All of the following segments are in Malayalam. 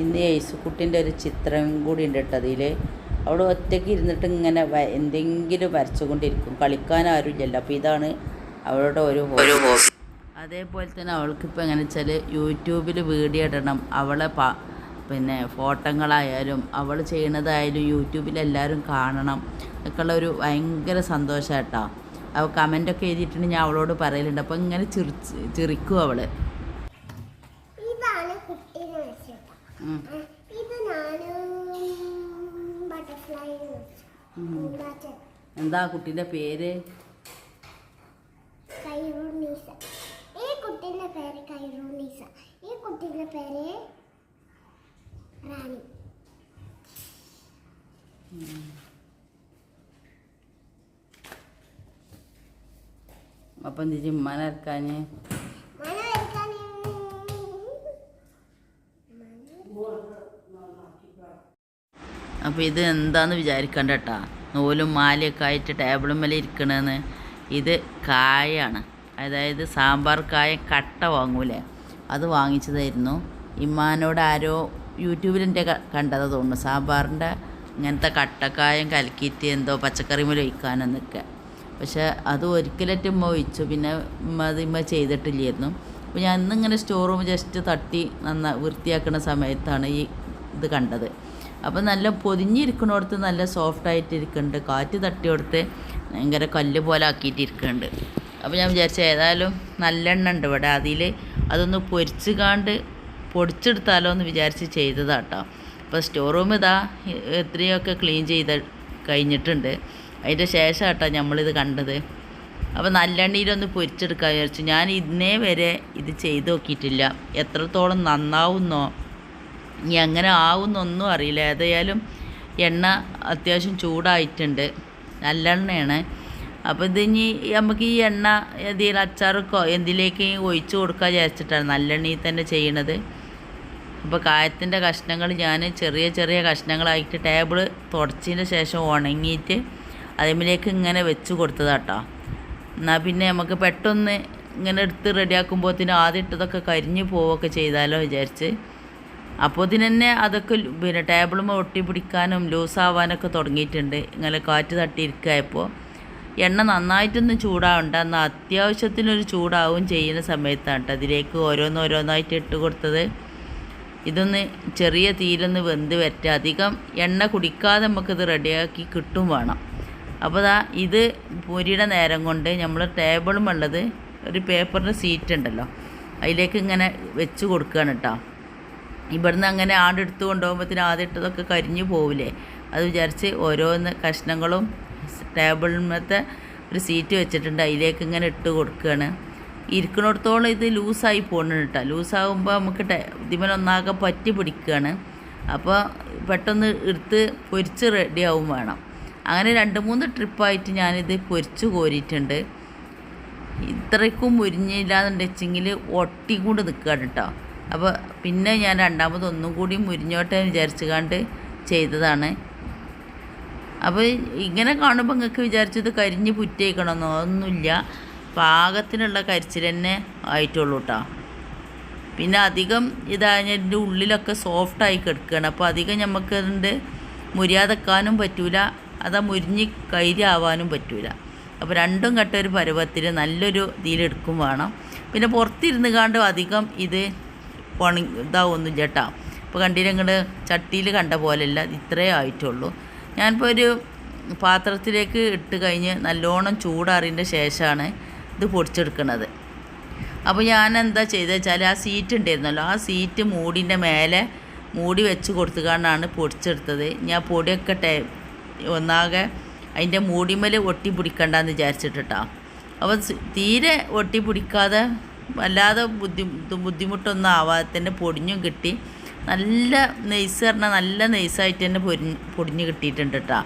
ഇന്ന് യേശുക്കുട്ടിന്റെ ഒരു ചിത്രം കൂടി ഉണ്ട് കേട്ടോ അതിൽ അവിടെ ഒറ്റയ്ക്ക് ഇരുന്നിട്ട് ഇങ്ങനെ എന്തെങ്കിലും വരച്ചുകൊണ്ടിരിക്കും. കളിക്കാൻ ആരുമില്ലല്ലോ. അപ്പോൾ ഇതാണ് അവളുടെ ഒരു ഹോബി അതേപോലെ തന്നെ അവൾക്കിപ്പോൾ എങ്ങനെ വെച്ചാൽ യൂട്യൂബിൽ വീഡിയോ ഇടണം. അവളെ പ പിന്നെ ഫോട്ടോകളായാലും അവൾ ചെയ്യണതായാലും യൂട്യൂബിൽ എല്ലാവരും കാണണം. ഒക്കെയുള്ള ഒരു ഭയങ്കര സന്തോഷം കേട്ടോ അവൾ കമന്റൊക്കെ എഴുതിയിട്ടുണ്ട്. ഞാൻ അവളോട് പറയലുണ്ട്. അപ്പോൾ ഇങ്ങനെ ചിറിച്ച് ചിറിക്കും അവൾ ഇതാണ് കുട്ടീനെ വെച്ചിട്ട് ഇത് ഞാനും ബട്ടർഫ്ലൈ വെച്ചു എന്താ കുട്ടിന്റെ പേര്? ഈ കുട്ടീന്റെ പേര് കൈറൂണീസ. ഈ കുട്ടീന്റെ പേര് റാണി. അപ്പം ചെയ്യും അപ്പോൾ ഇത് എന്താന്ന് വിചാരിക്കണ്ട കേട്ടാ നൂലും മാലയൊക്കെ ആയിട്ട് ടേബിളും മേലെ ഇരിക്കണമെന്ന് ഇത് കായാണ്. അതായത് സാമ്പാർ കായ കട്ട വാങ്ങൂലേ? അത് വാങ്ങിച്ചതായിരുന്നു. ഇമ്മാനോട് ആരോ യൂട്യൂബിലെന്റെ കണ്ടത് തോന്നുന്നു. സാമ്പാറിന്റെ ഇങ്ങനത്തെ കട്ടക്കായം കലക്കിയിട്ട് എന്തോ പച്ചക്കറി മേലെ ഒഴിക്കാനെന്നൊക്കെ. പക്ഷെ അത് ഒരിക്കലായിട്ട് ഉമ്മ ഒഴിച്ചു. പിന്നെ ഉമ്മ അത് ഉമ്മ ചെയ്തിട്ടില്ലായിരുന്നു. അപ്പോൾ ഞാൻ ഇന്നിങ്ങനെ സ്റ്റോർ റൂം ജസ്റ്റ് തട്ടി നന്ന വൃത്തിയാക്കുന്ന സമയത്താണ് ഈ ഇത് കണ്ടത്. അപ്പോൾ നല്ല പൊതിഞ്ഞിരിക്കണോടത്ത് നല്ല സോഫ്റ്റ് ആയിട്ട് ഇരിക്കുന്നുണ്ട് കാറ്റ് തട്ടി കൊടുത്ത് ഭയങ്കര കല്ല് പോലെ ആക്കിയിട്ട് ഇരിക്കുന്നുണ്ട് അപ്പോൾ ഞാൻ വിചാരിച്ചു ഏതായാലും നല്ലെണ്ണ ഉണ്ട് ഇവിടെ. അതിൽ അതൊന്ന് പൊരിച്ച് കാണ്ട് പൊടിച്ചെടുത്താലോ എന്ന് വിചാരിച്ച് ചെയ്തതാട്ടോ. അപ്പോൾ സ്റ്റോർ റൂം ഇതാ എത്രയൊക്കെ ക്ലീൻ ചെയ്ത് കഴിഞ്ഞിട്ടുണ്ട്. അതിന്റെ ശേഷം കേട്ടോ നമ്മളിത് കണ്ടത്. അപ്പോൾ നല്ലെണ്ണയിലൊന്ന് പൊരിച്ചെടുക്കാൻ വിചാരിച്ചു. ഞാൻ ഇന്നേ വരെ ഇത് ചെയ്ത് നോക്കിയിട്ടില്ല. എത്രത്തോളം നന്നാവുന്നോ ഇനി അങ്ങനെ ആവുന്നൊന്നും അറിയില്ല. ഏതായാലും എണ്ണ അത്യാവശ്യം ചൂടായിട്ടുണ്ട്. നല്ലെണ്ണയാണ്. അപ്പോൾ ഇതിനി നമുക്ക് ഈ എണ്ണ എന്തെങ്കിലും അച്ചാറൊക്കെ എന്തിലേക്ക് ഒഴിച്ചു കൊടുക്കാൻ വിചാരിച്ചിട്ടാണ് നല്ലെണ്ണയിൽ തന്നെ ചെയ്യണത്. അപ്പോൾ കായത്തിന്റെ കഷ്ണങ്ങൾ ഞാൻ ചെറിയ ചെറിയ കഷ്ണങ്ങളായിട്ട് ടേബിൾ തുടച്ചതിന് ശേഷം ഉണങ്ങിയിട്ട് അതിമിലേക്ക് ഇങ്ങനെ വെച്ച് കൊടുത്തതാട്ടോ എന്നാൽ പിന്നെ നമുക്ക് പെട്ടെന്ന് ഇങ്ങനെ എടുത്ത് റെഡിയാക്കുമ്പോഴത്തേനും ആദ്യം ഇട്ടതൊക്കെ കരിഞ്ഞു പോവുകയൊക്കെ ചെയ്താലോ വിചാരിച്ച്. അപ്പോൾ തന്നെ അതൊക്കെ പിന്നെ ടേബിളുമ്പോൾ ഒട്ടി പിടിക്കാനും ലൂസാവാനൊക്കെ തുടങ്ങിയിട്ടുണ്ട്. ഇങ്ങനെ കാറ്റ് തട്ടിയിരിക്കായപ്പോൾ എണ്ണ നന്നായിട്ടൊന്ന് ചൂടാവണ്ട. എന്നാൽ അത്യാവശ്യത്തിനൊരു ചൂടാവും ചെയ്യുന്ന സമയത്താണ് കേട്ടോ അതിലേക്ക് ഓരോന്നോരോന്നായിട്ട് ഇട്ട് കൊടുത്തത്. ഇതൊന്ന് ചെറിയ തീയിലൊന്ന് വെന്ത് വരട്ടെ. അധികം എണ്ണ കുടിക്കാതെ നമുക്കിത് റെഡിയാക്കി കിട്ടും വേണം. അപ്പോൾ ദാ ഇത് പൊരിയുടെ നേരം കൊണ്ട് നമ്മൾ ടേബിളും ഉള്ളത് ഒരു പേപ്പറിന്റെ സീറ്റ് ഉണ്ടല്ലോ അതിലേക്ക് ഇങ്ങനെ വെച്ച് കൊടുക്കുകയാണ് കേട്ടോ ഇവിടുന്ന് അങ്ങനെ ആടെടുത്ത് കൊണ്ടുപോകുമ്പോഴത്തേന് ആദ്യം ഇട്ടതൊക്കെ കരിഞ്ഞു പോവില്ലേ? അത് വിചാരിച്ച് ഓരോന്ന് കഷ്ണങ്ങളും ടേബിളിമത്തെ ഒരു സീറ്റ് വെച്ചിട്ടുണ്ട്. അതിലേക്ക് ഇങ്ങനെ ഇട്ട് കൊടുക്കുകയാണ്. ഇരിക്കണടത്തോളം ഇത് ലൂസായി പോകണം കേട്ടോ. ലൂസാകുമ്പോൾ നമുക്ക് ഇതിമനൊന്നാകെ പറ്റി പിടിക്കുകയാണ്. അപ്പോൾ പെട്ടെന്ന് എടുത്ത് പൊരിച്ച് റെഡിയാവും വേണം. അങ്ങനെ രണ്ട് മൂന്ന് ട്രിപ്പായിട്ട് ഞാനിത് പൊരിച്ച് കോരിയിട്ടുണ്ട്. ഇത്രയ്ക്കും മുരിഞ്ഞില്ല എന്നുണ്ടെച്ചെങ്കിൽ ഒട്ടി കൊണ്ട് നിൽക്കുകയാണ് കേട്ടോ. അപ്പോൾ പിന്നെ ഞാൻ രണ്ടാമത് ഒന്നും കൂടി മുരിഞ്ഞോട്ടെ വിചാരിച്ചു കണ്ട് ചെയ്തതാണ്. അപ്പോൾ ഇങ്ങനെ കാണുമ്പോൾ നിങ്ങൾക്ക് വിചാരിച്ചത് കരിഞ്ഞ് പുറ്റേക്കണമെന്നോ ഒന്നുമില്ല പാകത്തിനുള്ള കരിച്ചിൽ തന്നെ ആയിട്ടുള്ളൂ കേട്ടോ പിന്നെ അധികം ഇതായതിന്റെ ഉള്ളിലൊക്കെ സോഫ്റ്റായി കിടക്കുകയാണ് അപ്പോൾ അധികം നമുക്ക് അതുകൊണ്ട് മുരിയാതെക്കാനും പറ്റൂല. അതാ മുരിഞ്ഞ് കൈരാവാനും പറ്റൂല. അപ്പോൾ രണ്ടും കെട്ട ഒരു പരുവത്തിൽ നല്ലൊരു ഇതിലെടുക്കും വേണം. പിന്നെ പുറത്തിരുന്ന് കാണ്ട് അധികം ഇത് പണി ഇതാവൊന്നും ചേട്ടാ. ഇപ്പോൾ കണ്ടില്ല ചട്ടിയിൽ കണ്ട പോലെയല്ല ഇത്രേ ആയിട്ടുള്ളൂ. ഞാനിപ്പോൾ ഒരു പാത്രത്തിലേക്ക് ഇട്ട് കഴിഞ്ഞ് നല്ലോണം ചൂടാറിന്റെ ശേഷമാണ് ഇത് പൊടിച്ചെടുക്കുന്നത് അപ്പോൾ ഞാൻ എന്താ ചെയ്തത് വെച്ചാൽ ആ സീറ്റ് ഉണ്ടായിരുന്നല്ലോ ആ സീറ്റ് മൂടിന്റെ മേലെ മൂടി വെച്ച് കൊടുത്തുകൊണ്ടാണ് പൊടിച്ചെടുത്തത്. ഞാൻ പൊടിയൊക്കെ ടേ ഒന്നാകെ അതിന്റെ മൂടിമേൽ ഒട്ടി പിടിക്കണ്ടെന്ന് വിചാരിച്ചിട്ടാ അപ്പോൾ തീരെ ഒട്ടി പിടിക്കാതെ വല്ലാതെ ബുദ്ധി ബുദ്ധിമുട്ടൊന്നും ആവാതെ തന്നെ പൊടിഞ്ഞും കിട്ടി. നല്ല നെയ്സ് പറഞ്ഞാൽ നല്ല നെയ്സായിട്ട് തന്നെ പൊരിഞ്ഞ് പൊടിഞ്ഞ് കിട്ടിയിട്ടുണ്ട് കേട്ടോ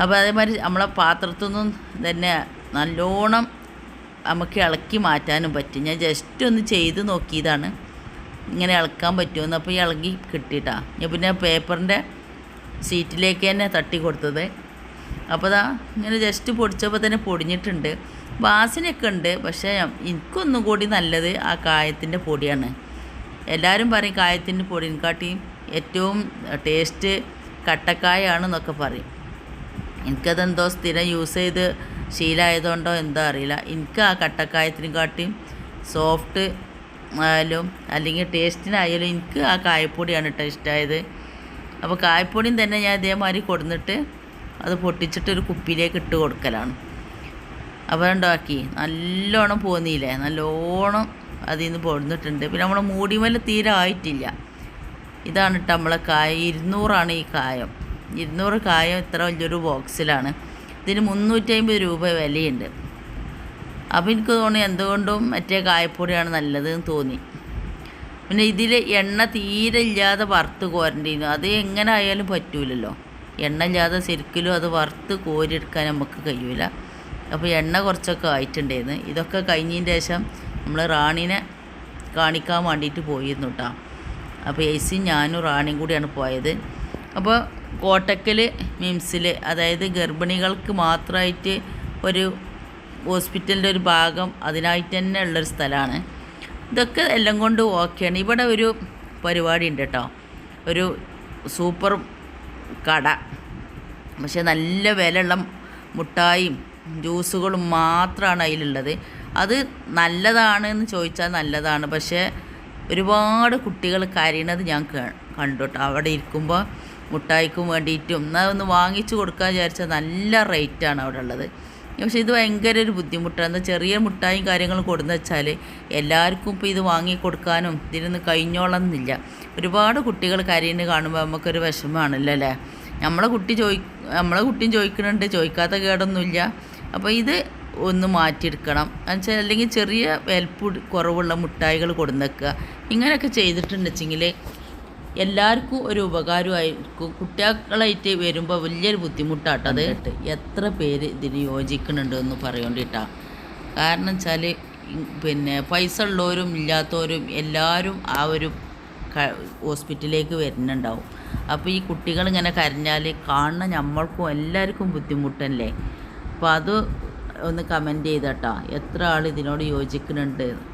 അപ്പോൾ അതേമാതിരി നമ്മളെ പാത്രത്തിൽ നിന്നും തന്നെ നല്ലോണം നമുക്ക് ഇളക്കി മാറ്റാനും പറ്റും. ഞാൻ ജസ്റ്റ് ഒന്ന് ചെയ്ത് നോക്കിയതാണ്. ഇങ്ങനെ ഇളക്കാൻ പറ്റുമെന്ന്. അപ്പോൾ ഇളകി കിട്ടിയിട്ടാണ് ഞാൻ പിന്നെ പേപ്പറിന്റെ സീറ്റിലേക്ക് തന്നെ തട്ടി കൊടുത്തത്. അപ്പോൾ ദാ ഇങ്ങനെ ജസ്റ്റ് പൊടിച്ചപ്പോൾ തന്നെ പൊടിഞ്ഞിട്ടുണ്ട്. വാസനയൊക്കെ ഉണ്ട് പക്ഷേ എനിക്കൊന്നും കൂടി നല്ലത് ആ കായത്തിന്റെ പൊടിയാണ്. എല്ലാവരും പറയും കായത്തിന്റെ കാട്ടി ഏറ്റവും ടേസ്റ്റ് കട്ടക്കായാണെന്നൊക്കെ പറയും. എനിക്കതെന്തോ സ്ഥിരം യൂസ് ചെയ്ത് ശീലമായതുകൊണ്ടോ എന്തോ അറിയില്ല. എനിക്ക് ആ കട്ടക്കായത്തിനെക്കാട്ടിയും സോഫ്റ്റ് ആയാലും അല്ലെങ്കിൽ ടേസ്റ്റിനായാലും എനിക്ക് ആ കായപ്പൊടിയാണ് കേട്ടോ ഇഷ്ടമായത് അപ്പോൾ കായപ്പൊടിയും തന്നെ ഞാൻ ഇതേമാതിരി കൊടുന്നിട്ട് അത് പൊട്ടിച്ചിട്ട് ഒരു കുപ്പിയിലേക്ക് ഇട്ട് കൊടുക്കലാണ്. അപ്പോൾ ഉണ്ടാക്കി നല്ലോണം പോന്നില്ലേ? നല്ലോണം അതിൽ നിന്ന് പൊടുന്നിട്ടുണ്ട് പിന്നെ നമ്മളെ മൂടിമല തീരെ ആയിട്ടില്ല. ഇതാണ് കേട്ടോ നമ്മളെ കായ. ഇരുന്നൂറാണ് ഈ കായം. ഇരുന്നൂറ് കായം ഇത്ര വലിയൊരു ബോക്സിലാണ്. ഇതിന് മുന്നൂറ്റമ്പത് രൂപ വിലയുണ്ട്. അപ്പോൾ എനിക്ക് തോന്നി എന്തുകൊണ്ടും മറ്റേ കായപ്പൊടിയാണ് നല്ലതെന്ന് തോന്നി. പിന്നെ ഇതിൽ എണ്ണ തീരെ ഇല്ലാതെ വറുത്ത് കോരണ്ടിരുന്നു അത് എങ്ങനെ ആയാലും പറ്റൂലല്ലോ. എണ്ണ ഇല്ലാതെ ശരിക്കലും അത് വറുത്ത് കോരിയെടുക്കാൻ നമുക്ക് കഴിയില്ല അപ്പോൾ എണ്ണ കുറച്ചൊക്കെ ആയിട്ടുണ്ടായിരുന്നു. ഇതൊക്കെ കഴിഞ്ഞതിന് ശേഷം നമ്മൾ റാണിനെ കാണിക്കാൻ വേണ്ടിയിട്ട് പോയിരുന്നു കേട്ടോ അപ്പോൾ എസി ഞാനും റാണിയും കൂടിയാണ് പോയത്. അപ്പോൾ കോട്ടക്കൽ മിംസിൽ അതായത് ഗർഭിണികൾക്ക് മാത്രമായിട്ട് ഒരു ഹോസ്പിറ്റലിന്റെ ഒരു ഭാഗം അതിനായിട്ട് തന്നെ ഉള്ളൊരു സ്ഥലമാണ് ഇതൊക്കെ എല്ലാം കൊണ്ട് ഓക്കെയാണ്. ഇവിടെ ഒരു പരിപാടി ഉണ്ട് കേട്ടോ ഒരു സൂപ്പർ കട. പക്ഷേ നല്ല വിലയുള്ള മുട്ടായും ജ്യൂസുകളും മാത്രമാണ് അതിലുള്ളത്. അത് നല്ലതാണ് എന്ന് ചോദിച്ചാൽ നല്ലതാണ്. പക്ഷേ ഒരുപാട് കുട്ടികൾ കരയണത് ഞാൻ കണ്ടു അവിടെ ഇരിക്കുമ്പോൾ മുട്ടായിക്കും വേണ്ടിയിട്ടും. എന്നാൽ ഒന്ന് വാങ്ങിച്ചു കൊടുക്കാൻ വിചാരിച്ചാൽ നല്ല റേറ്റാണ് അവിടെ ഉള്ളത്. പക്ഷേ ഇത് ഭയങ്കര ഒരു ബുദ്ധിമുട്ടാണ്. ചെറിയ മുട്ടായും കാര്യങ്ങളും കൊടുന്ന് വെച്ചാൽ എല്ലാവർക്കും ഇപ്പോൾ ഇത് വാങ്ങി കൊടുക്കാനും ഇതിനൊന്ന് കഴിഞ്ഞോളന്നില്ല. ഒരുപാട് കുട്ടികൾ കരയുന്നത് കാണുമ്പോൾ നമുക്കൊരു വിഷമമാണല്ലോ അല്ലേ? നമ്മളെ കുട്ടി ചോദി നമ്മളെ കുട്ടിയും ചോദിക്കുന്നുണ്ട് ചോദിക്കാത്ത കേടൊന്നുമില്ല. അപ്പോൾ ഇത് ഒന്ന് മാറ്റിയെടുക്കണം. എന്നുവെച്ചാൽ അല്ലെങ്കിൽ ചെറിയ വലപ്പ് കുറവുള്ള മുട്ടായികൾ കൊടുന്നേക്കുക ഇങ്ങനെയൊക്കെ ചെയ്തിട്ടുണ്ടെച്ചെങ്കിൽ എല്ലാവർക്കും ഒരു ഉപകാരമായിരിക്കും. കുട്ടികളായിട്ട് വരുമ്പോൾ വലിയൊരു ബുദ്ധിമുട്ടാട്ടോ അത്. എത്ര പേര് ഇതിന് യോജിക്കുന്നുണ്ട് എന്ന് പറയേണ്ടിട്ടാ. കാരണം വെച്ചാൽ പിന്നെ പൈസ ഉള്ളവരും ഇല്ലാത്തവരും എല്ലാവരും ആ ഒരു ഹോസ്പിറ്റലിലേക്ക് വരുന്നുണ്ടാവും. അപ്പോൾ ഈ കുട്ടികൾ ഇങ്ങനെ കരഞ്ഞാൽ കാണുന്ന നമ്മൾക്കും എല്ലാവർക്കും ബുദ്ധിമുട്ടല്ലേ? അപ്പോൾ അത് ഒന്ന് കമന്റ് ചെയ്തട്ടാ. എത്ര ആൾ ഇതിനോട് യോജിക്കുന്നുണ്ട്?